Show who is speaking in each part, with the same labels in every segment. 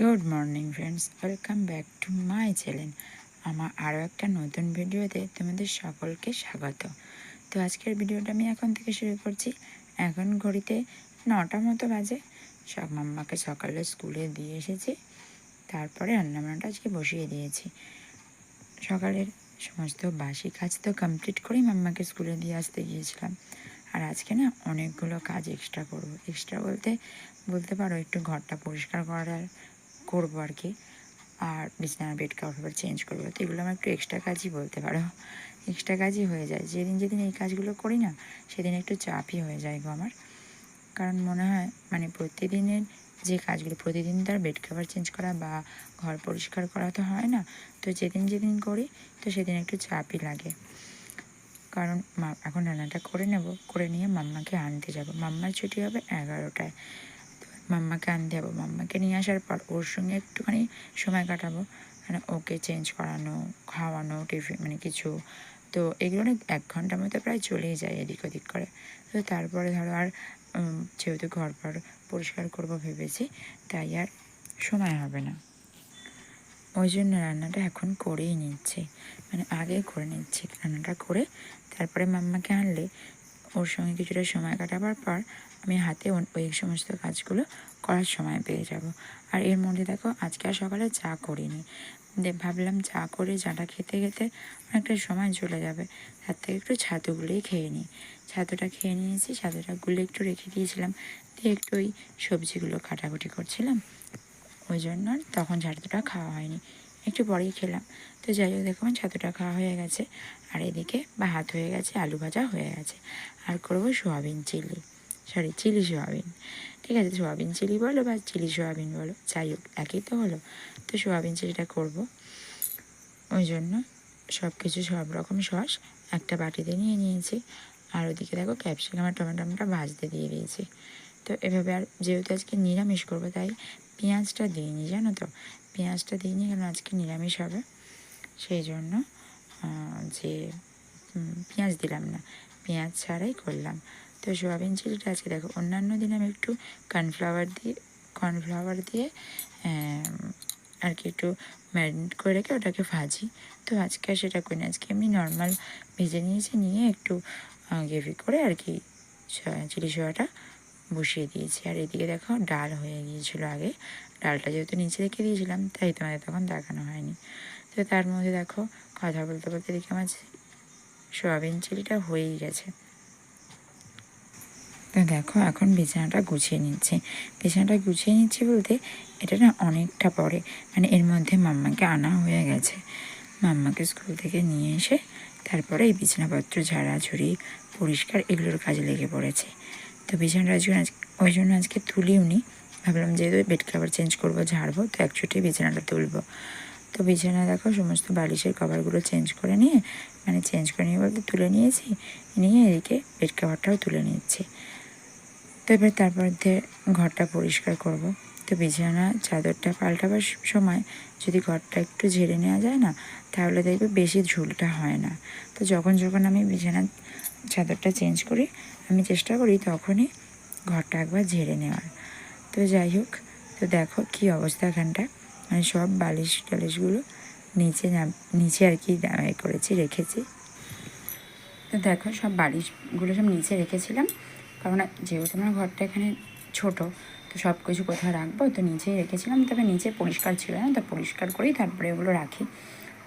Speaker 1: Good morning friends welcome back to my channel আমার আরও একটা নতুন ভিডিওতে তোমাদের সকলকে স্বাগত। তো আজকের ভিডিওটা আমি এখন থেকে শুরু করছি। এখন ঘড়িতে নটা মতো বাজে। সব মাম্মাকে সকালে স্কুলে দিয়ে এসেছি। তারপরে রান্নাবান্নাটা আজকে বসিয়ে দিয়েছি। সকালের সমস্ত বাসি কাজ তো কমপ্লিট করেই মাম্মাকে স্কুলে দিয়ে আসতে গিয়েছিলাম। আর আজকে না অনেকগুলো কাজ এক্সট্রা করব। এক্সট্রা বলতে বলতে পারো একটু ঘরটা পরিষ্কার করার করব আর কি। আর বিছানার বেড কাভার চেঞ্জ করব। তো এগুলো আমার একটু এক্সট্রা কাজই বলতে পারো। এক্সট্রা কাজই হয়ে যায়। যেদিন যেদিন এই কাজগুলো করি না, সেদিন একটু চাপই হয়ে যায় গো আমার। কারণ মনে হয় মানে প্রতিদিনের যে কাজগুলো, প্রতিদিন তার বেড কাভার চেঞ্জ করা বা ঘর পরিষ্কার করা তো হয় না। তো যেদিন যেদিন করি, তো সেদিন একটু চাপই লাগে। কারণ এখন রান্নাটা করে নেব, করে নিয়ে মাম্মাকে আনতে যাব। মাম্মার ছুটি হবে এগারোটায়। মাম্মাকে আনতে যাব। মাম্মাকে নিয়ে আসার পর ওর সঙ্গে একটুখানি সময় কাটাবো। মানে ওকে চেঞ্জ করানো, খাওয়ানো, টিফিন মানে কিছু। তো এগুলো অনেক এক ঘণ্টার মতো প্রায় চলেই যায় এদিক ওদিক করে। তো তারপরে ধরো আর যেহেতু ঘর পর পরিষ্কার করব ভেবেছি, তাই আর সময় হবে না। ওই জন্য রান্নাটা এখন করেই নিচ্ছি। মানে আগে করে নিচ্ছি রান্নাটা করে, তারপরে মাম্মাকে আনলে ওর সঙ্গে কিছুটা সময় কাটাবার পর আমি হাতে ওই সমস্ত কাজগুলো করার সময় পেয়ে যাব। আর এর মধ্যে দেখো, আজকে আর সকালে চা করিনি। ভাবলাম চা করে চাটা খেতে খেতে অনেকটা সময় চলে যাবে। তার থেকে একটু ছাতু ছাতুগুলোই খেয়ে নিই। ছাতুটা খেয়ে নিয়েছি ছাতুটা গুলে একটু রেখে দিয়েছিলাম। দিয়ে একটু ওই সবজিগুলো কাটাকুটি করছিলাম। ওই জন্য আর তখন ছাতুটা খাওয়া হয়নি। একটু পরেই খেলাম। তো যাই হোক দেখো আমার ছাতুটা খাওয়া হয়ে গেছে। আর এদিকে বা ভাত হয়ে গেছে, আলু ভাজা হয়ে গেছে। আর করব soyabean chilli. Sorry chilli soyabean. ঠিক আছে, সোয়াবিন চিলি বলো বা চিলি সোয়াবিন বলো, যাই হোক, একই তো হলো। তো সোয়াবিন চিলিটা করব। ওই জন্য সব কিছু সব রকম সস একটা বাটিতে নিয়ে নিয়েছি। আর ওদিকে দেখো ক্যাপসিকাম আর টমেটোটা ভাজতে দিয়ে দিয়েছি। তো এভাবে আর যেহেতু আজকে নিরামিষ করব, তাই পেঁয়াজটা দিইনি, জানো তো? পেঁয়াজটা দিইনি কারণ আজকে নিরামিষ হবে। সেই জন্য যে পেঁয়াজ দিলাম না, পেঁয়াজ ছাড়াই করলাম। তো সোয়াবিন চিলিটা আজকে দেখো, অন্যান্য দিন আমি একটু কর্নফ্লাওয়ার দিয়ে কর্নফ্লাওয়ার দিয়ে আর কি একটু ম্যারিনেট করে রেখে ওটাকে ভাজি। তো আজকে আর সেটা করি না আজকে এমনি নর্মাল ভেজে নিয়েছি, নিয়ে একটু গ্রেভি করে আর কি চিলি সোয়াটা বসিয়ে দিয়েছি। আর এদিকে দেখো ডাল হয়ে গিয়েছিল আগে। ডালটা যেহেতু নিচে রেখে দিয়েছিলাম, তাই তোমাদের তখন দেখানো হয়নি। তো তার মধ্যে দেখো কথা বলতে বলতে দেখি আমার সোয়াবিন চিলিটা হয়েই গেছে। তো দেখো এখন বিছানাটা গুছিয়ে নিচ্ছে। বিছানাটা গুছিয়ে নিচ্ছি বলতে এটা না অনেকটা পরে মানে এর মধ্যে মাম্মাকে আনা হয়ে গেছে। মাম্মাকে স্কুল থেকে নিয়ে এসে তারপরে এই বিছানাপত্র, ঝাড়াঝুড়ি, পরিষ্কার এগুলোর কাজে লেগে পড়েছে। তো বিছানাটা আজকে আজ- ওই জন্য আজকে তুলিও নি ভাবলাম যেহেতু বেড কভার চেঞ্জ করব, ঝাড়বো, তো একচুটি বিছানাটা তুলবো। তো বিছানা দেখো, সমস্ত বালিশের কভারগুলো চেঞ্জ করে নিয়ে মানে চেঞ্জ করে নিয়ে বলতে তুলে নিয়েছি, নিয়ে এদিকে বেড কভারটাও তুলে নিচ্ছি। তো এবার তারপর ঘরটা পরিষ্কার করব। তো বিছানা, চাদরটা পাল্টাবার সময় যদি ঘরটা একটু ঝেড়ে নেওয়া যায় না, তাহলে দেখবে বেশি ঝুলটা হয় না। তো যখন যখন আমি বিছানা, চাদরটা চেঞ্জ করি, আমি চেষ্টা করি তখনই ঘরটা একবার ঝেড়ে নেওয়ার। তো যাই হোক, তো দেখো কি অবস্থা এখানটা। মানে সব বালিশ টালিশগুলো নিচে নিচে আর কি করেছি, রেখেছি। তো দেখো সব বালিশগুলো সব নিচে রেখেছিলাম। কারণ যেহেতু আমার ঘরটা এখানে ছোট, তো সব কিছু কোথায় রাখব? তো নিচেই রেখেছিলাম, তবে নিচে পরিষ্কার ছিল না, তো পরিষ্কার করেই তারপরে ওগুলো রাখি।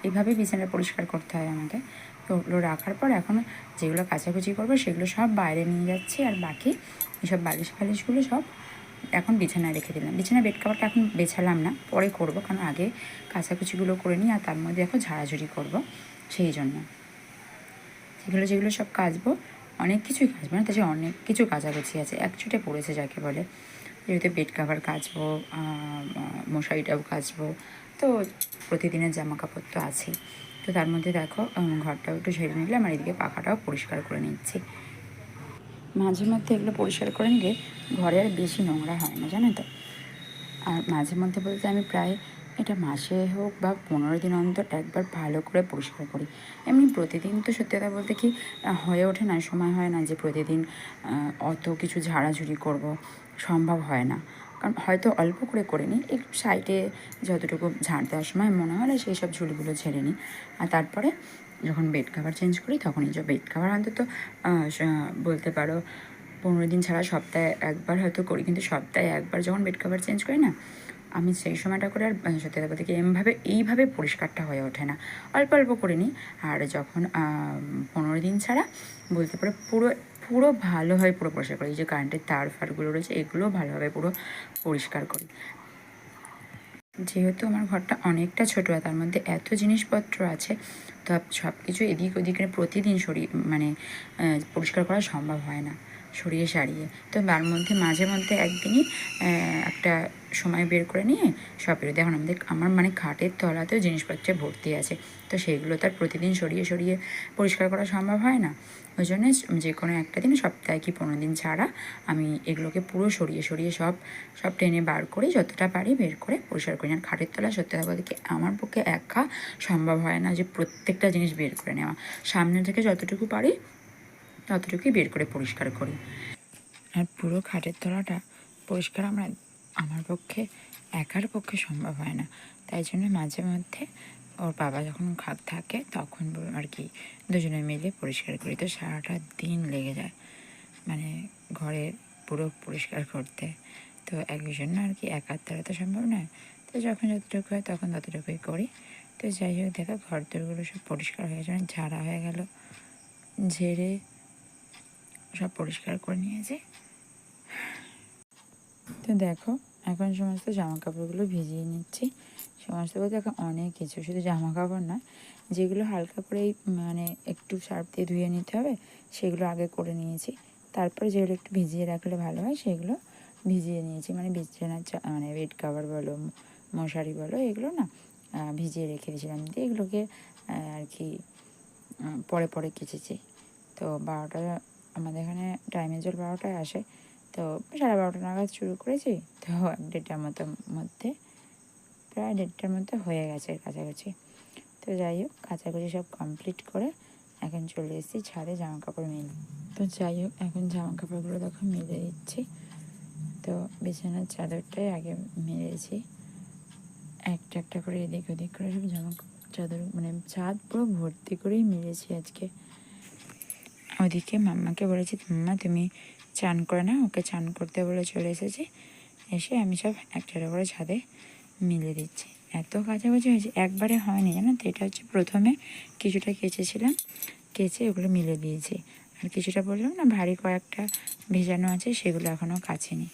Speaker 1: এইভাবেই বিছানা পরিষ্কার করতে হয় আমাকে। তো ওগুলো রাখার পর এখন যেগুলো কাচাকুচি করব, সেগুলো সব বাইরে নিয়ে যাচ্ছি, আর বাকি এসব বালিশ ফালিশগুলো সব এখন বিছানায় রেখে দিলাম। বিছানা বেড কাভারটা এখন বেছালাম না, পরে করব, কারণ আগে কাচাকুচিগুলো করে নিই আর তার মধ্যে এখন ঝাড়াঝুড়ি করব, সেই জন্য। সেগুলো যেগুলো সব কাচবো অনেক কিছুই কাচবো না তাছাড়া অনেক কিছু কাচাকুচি আছে একচুটে পড়েছে যাকে বলে। যেহেতু বেড কাভার কাচবো মশারিটাও কাচবো, তো প্রতিদিনের জামা কাপড় তো আছেই। তো তার মধ্যে দেখো ঘরটাও একটু ঝেড়ে নিলাম আর এদিকে পাখাটাও পরিষ্কার করে নিচ্ছি। মাঝে মধ্যে এগুলো পরিষ্কার করে নিলে ঘরে আর বেশি নোংরা হয় না, জানো তো? আর মাঝে মধ্যে বলতে আমি প্রায় এটা মাসে হোক বা পনেরো দিন অন্তর একবার ভালো করে পরিষ্কার করি। এমনি প্রতিদিন তো সত্যি কথা বলতে কি হয়ে ওঠে না, সময় হয় না যে প্রতিদিন অত কিছু ঝাড়াঝুড়ি করব, সম্ভব হয় না। কারণ হয়তো অল্প করে করে নিই, একটু সাইডে যতটুকু ঝাড় দেওয়ার সময় মনে হলে সেই সব ঝুলগুলো ঝেড়ে নিই। আর তারপরে যখন বেড কাভার চেঞ্জ করি, তখন এই যে বেড কাভার অন্তত বলতে পারো পনেরো দিন ছাড়া সপ্তাহে একবার হয়তো করি, কিন্তু সপ্তাহে একবার যখন বেড কাভার চেঞ্জ করি না আমি সেই সময়টা করে আর সত্যি কথা বলতে কি এমভাবে, এইভাবে পরিষ্কারটা হয়ে ওঠে না। অল্প অল্প করে নিই আর যখন পনেরো দিন ছাড়া বলতে পারো পুরো পুরো ভালোভাবে পুরো পরিষ্কার করি। যে কারেন্টের তার ফারগুলো রয়েছে, এগুলো ভালোভাবে পুরো পরিষ্কার করি। যেহেতু আমার ঘরটা অনেকটা ছোটো আর তার মধ্যে এত জিনিসপত্র আছে, তো সব কিছু এদিক ওদিকে প্রতিদিন সরিয়ে মানে পরিষ্কার করা সম্ভব হয় না। সরিয়ে সারিয়ে। তো তার মধ্যে মাঝে মধ্যে একদিনই একটা সময় বের করে নিয়ে বেরো দেখুন, আমাদের, আমার মানে খাটের তলাতেও জিনিসপত্রে ভর্তি আছে। তো সেগুলো তার প্রতিদিন সরিয়ে সরিয়ে পরিষ্কার করা সম্ভব হয় না। ওই জন্য যে কোনো একটা দিন, সপ্তাহে কি পনেরো দিন ছাড়া আমি এগুলোকে পুরো সরিয়ে সরিয়ে সব সব টেনে বার করে যতটা পারি বের করে পরিষ্কার করি আর খাটের তলা সত্যি কথা বলতে কি আমার পক্ষে একা সম্ভব হয় না যে প্রত্যেকটা জিনিস বের করে নেওয়া। সামনে থেকে যতটুকু পারি, ততটুকুই বের করে পরিষ্কার করি। আর পুরো খাটের তলাটা পরিষ্কার আমরা আমার পক্ষে, একার পক্ষে সম্ভব হয় না। তাই জন্য মাঝে মধ্যে ওর বাবা যখন থাকে, তখন আর কি দুজনে মিলে পরিষ্কার করি। তো সারাটা দিন লেগে যায়। মানে ঘরের পুরো পরিষ্কার করতে। তো একই জন্য আর কি একার দ্বারা তো সম্ভব নয়। তো যখন যতটুকু হয় তখন ততটুকুই করি। তো যাই হোক, দেখো ঘর দোরগুলো সব পরিষ্কার হয়ে যায় ঝাড়া হয়ে গেল। ঝেড়ে সব পরিষ্কার করে নিয়েছি। তো দেখো এখন সমস্ত জামা কাপড়গুলো ভিজিয়ে নিচ্ছি। সমস্ত বলতে এখন অনেক কিছু, শুধু জামা কাপড় না যেগুলো হালকা করে মানে একটু সার্ফ দিয়ে ধুয়ে নিতে হবে, সেগুলো আগে করে নিয়েছি। তারপরে যেগুলো একটু ভিজিয়ে রাখলে ভালো হয়, সেগুলো ভিজিয়ে নিয়েছি। মানে বিছানার মানে বেড কাভার বলো, মশারি বলো, এগুলো না ভিজিয়ে রেখে দিয়েছিলাম। দিয়ে এগুলোকে আর কি পরে পরে কেচেছি। তো বারোটা, আমাদের এখানে টাইমের জল বারোটায় আসে। তো সাড়ে বারোটা নাগাদ শুরু করেছি। তো দেড়টার মতো মধ্যে, প্রায় দেড়টার মধ্যে হয়ে গেছে কাছাকাছি। তো যাই হোক, কাছাকাছি সব কমপ্লিট করে এখন চলে এসেছি ছাদে জামা কাপড় মেলে তো যাই হোক, এখন জামা কাপড়গুলো তখন মেলে দিচ্ছি। তো বিছানার চাদরটাই আগে মেলেছি। একটা একটা করে এদিক ওদিক করে সব জামা কাপড় চাদর মানে ছাদ পুরো ভর্তি করেই মেলেছি আজকে। ওদিকে মাম্মাকে বলেছি, মাম্মা তুমি চান করে না, ওকে চান করতে বলে চলে এসেছি। এসে আমি সব একটা একটা করে ছাদে মিলে দিচ্ছি। এত কাছাকাছি হয়েছে, একবারে হয়নি, জানো তো? এটা হচ্ছে প্রথমে কিছুটা কেচেছিলাম, কেচে ওগুলো মিলে দিয়েছি। আর কিছুটা বললাম না, ভারী কয়েকটা ভেজানো আছে, সেগুলো এখনও কাছেনি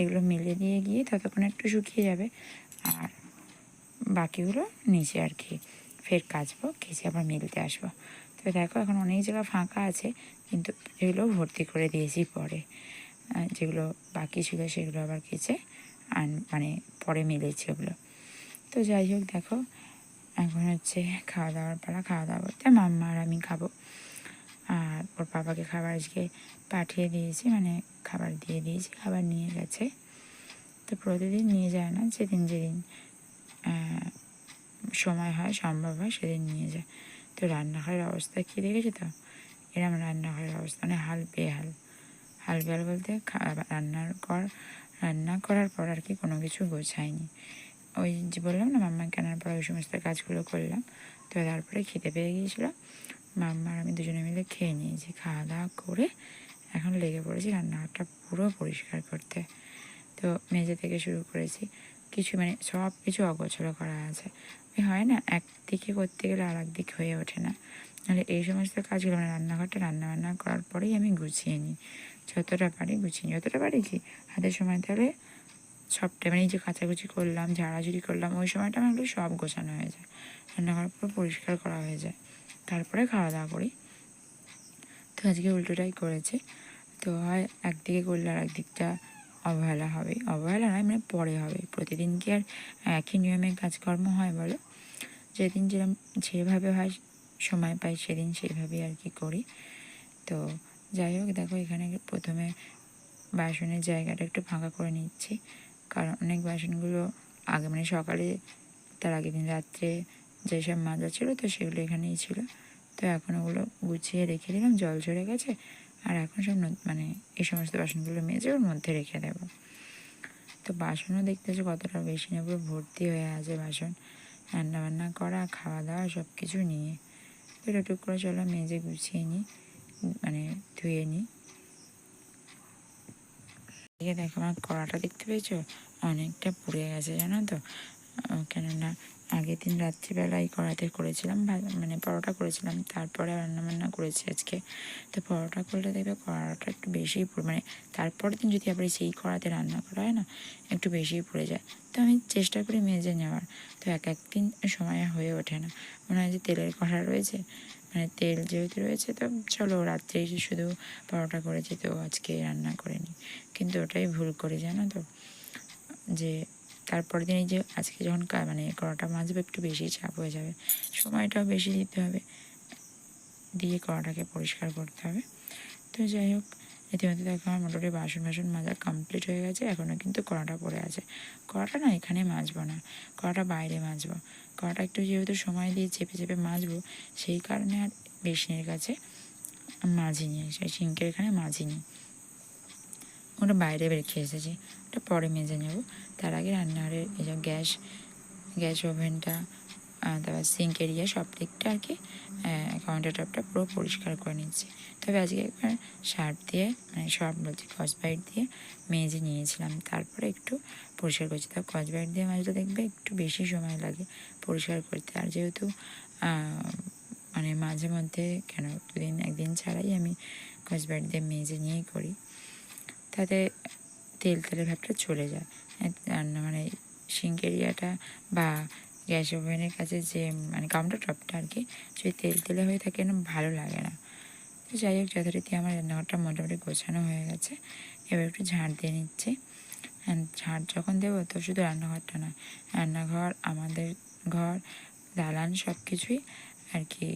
Speaker 1: এগুলো মিলে দিয়ে গিয়ে ততক্ষণ একটু শুকিয়ে যাবে। আর বাকিগুলো নিচে আর কি, ফের কাচবো, কেচে আবার মিলতে আসব। তো দেখো, এখন অনেক জায়গা ফাঁকা আছে, কিন্তু এগুলো ভর্তি করে দিয়েছি পরে। যেগুলো বাকি ছিল সেগুলো আবার কেচে আর মানে পরে মিলেছি ওগুলো। তো যাই হোক, দেখো, এখন হচ্ছে খাওয়া দাওয়ার পালা। খাওয়া দাওয়া করতে মাম্মা আর আমি খাব। আর ওর বাবাকে খাবার আজকে পাঠিয়ে দিয়েছি মানে খাবার দিয়ে দিয়েছি, খাবার নিয়ে গেছে। তো প্রতিদিন নিয়ে যায় না, যেদিন যেদিন সময় হয়, সম্ভব হয়, সেদিন নিয়ে যায়। তো রান্নাঘরের অবস্থা কী দেখেছি তো? এরম রান্নাঘরের অবস্থা মানে হাল বেহাল। হাল বেহাল বলতে রান্নার কর, রান্না করার পর আর কি কোনো কিছু গোছায়নি। ওই যে বললাম না মাম্মা কেনার পর ওই সমস্ত কাজগুলো করলাম। তো তারপরে খেতে পেয়ে গিয়েছিলাম মাম্মা আর আমি দুজনে মিলে খেয়ে নিয়েছি। খাওয়া দাওয়া করে এখন লেগে পড়েছি রান্নাঘরটা পুরো পরিষ্কার করতে। তো মেঝে থেকে শুরু করেছি। কিছু মানে সব কিছু অগোছলো করা আছে। ওই হয় না একদিকে করতে গেলে আর একদিক হয়ে ওঠে না। নাহলে এই সমস্ত কাজগুলো মানে রান্নাঘরটা রান্না বান্না করার পরেই আমি গুছিয়ে নিই। যতটা পারি গুছিয়ে নিই। যতটা পারি কি, হাতের সময় তাহলে সবটা মানে এই যে কাচাকুচি করলাম, ঝাড়াঝুড়ি করলাম, ওই সময়টা আমার এগুলো সব গোছানো হয়ে যায়। রান্নাঘর পুরো পরিষ্কার করা হয়ে যায়। তারপরে খাওয়া দাওয়া করি। তো আজকে উল্টোটাই করেছে। তো হয় একদিকে করলে আর একদিকটা অবহেলা হবে। অবহেলা নয় মানে পরে হবে। প্রতিদিন কি আর একই নিয়মে কাজকর্ম হয় বলো? যেদিন যেরকম যেভাবে হয় সময় পাই, সেদিন সেইভাবেই আর কি করি। তো যাই হোক, দেখো এখানে প্রথমে বাসনের জায়গাটা একটু ফাঁকা করে নিচ্ছি। কারণ অনেক বাসনগুলো আগে মানে সকালে, তার আগের দিন রাত্রে যেসব মাজা ছিল, তো সেগুলো এখানেই ছিল। তো এখন ওগুলো গুছিয়ে রেখে দিলাম, জল ঝরে গেছে। আর এখন সব মানে এই সমস্ত বাসনগুলো মেজে ওর মধ্যে রেখে দেবো। তো বাসনও দেখতেছো কতটা বেশি না, পুরো ভর্তি হয়ে আছে বাসন। রান্না বান্না করা খাওয়া দাওয়া সব কিছু নিয়ে। তো টুক করে চলো মেজে গুছিয়ে নিই মানে ধুয়ে নিই। দেখো আমার কড়াটা দেখতে পেয়েছ? অনেকটা পুড়ে গেছে, জানো তো? কেননা আগের দিন রাত্রিবেলায় কড়াতে করেছিলাম মানে পরোটা করেছিলাম, তারপরে রান্না বান্না করেছি আজকে। তো পরোটা করলে দেখবে কড়াটা একটু বেশিই মানে তারপরের দিন যদি আবার সেই কড়াতে রান্না করা হয় না, একটু বেশিই পড়ে যায়। তো আমি চেষ্টা করি মেজে নেওয়ার। তো এক একদিন সময় হয়ে ওঠে না। মনে হয় যে তেলের কড়া রয়েছে মানে তেল যেহেতু রয়েছে, তো চলো রাত্রে শুধু পরোটা করেছি, তো আজকে রান্না করে নিই। কিন্তু ওটাই ভুল করি, জানো তো? যে তারপরের দিন এই যে আজকে যখন মানে কড়াটা মাজবে, একটু বেশি চাপ হয়ে যাবে, সময়টাও বেশি দিতে হবে। দিয়ে কড়াটাকে পরিষ্কার করতে হবে। তো যাই হোক, ইতিমধ্যে দেখো আমার মোটামুটি বাসন বাসন মাজা কমপ্লিট হয়ে গেছে এখনও কিন্তু কড়াটা পড়ে আছে। কড়াটা না এখানে মাজবো না, কড়াটা বাইরে মাজবো। কড়াটা একটু যেহেতু সময় দিয়ে চেপে চেপে মাজবো, সেই কারণে আর বেসিনের কাছে মাজিনি সেই সিঙ্কের এখানে মাজিনি ওটা বাইরে রেখে এসেছি। ওটা পরে মেজে নেব। তার আগে রান্নাঘরের এই যে গ্যাস গ্যাস ওভেনটা তারপর সিঙ্ক এরিয়া সব দিকটা আর কি কাউন্টার টপটা পুরো পরিষ্কার করে নিচ্ছি। তবে আজকে একবার সার্ফ দিয়ে মানে সব বলছি কসবাইট দিয়ে মেজে নিয়েছিলাম। তারপরে একটু পরিষ্কার করছি। তা কসবাইট দিয়ে মাজলে দেখবে একটু বেশি সময় লাগে পরিষ্কার করতে। আর যেহেতু মানে মাঝে মধ্যে কেন দুদিন, একদিন ছাড়াই আমি কসবাইট দিয়ে মেজে নিয়েই করি। তাতে তেল তেলের ভাবটা চলে যায়। রান্না মানে সিঙ্কেরিয়াটা বা গ্যাস ওভেনের কাছে যে মানে কাউন্টার টপটা আর কি, যদি তেল তেলে হয়ে থাকে না, ভালো লাগে না। তো যাই হোক, যথারীতি আমার রান্নাঘরটা মোটামুটি গোছানো হয়ে গেছে। এবার একটু ঝাঁট দিয়ে নিচ্ছি। ঝাড় যখন দেবো, তো শুধু রান্নাঘরটা না রান্নাঘর, আমাদের ঘর, দালান সব কিছুই আর কি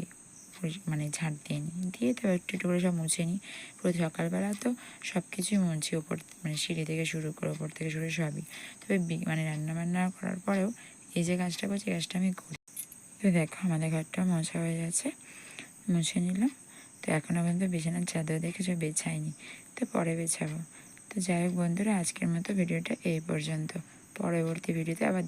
Speaker 1: মানে ঝাঁট দিয়ে নিই দিয়ে তো একটু একটু করে সব মুছে নিই পুরো সকালবেলা তো সব কিছুই মুছি ওপর মানে সিঁড়ি থেকে শুরু করে ওপর থেকে শুরু সবই। তবে মানে রান্না বান্না করার পরেও এই যে কাজটা করছি, এই কাজটা আমি করি। তো দেখো, আমাদের ঘরটা মোছা হয়ে গেছে, মুছে নিলাম। তো এখনও পর্যন্ত বিছানার চাদর দেখেছ বেছাইনি তো পরে বেছাবো। তো যাই হোক বন্ধুরা, আজকের মতো ভিডিওটা এই পর্যন্ত। পরবর্তী ভিডিওতে আবার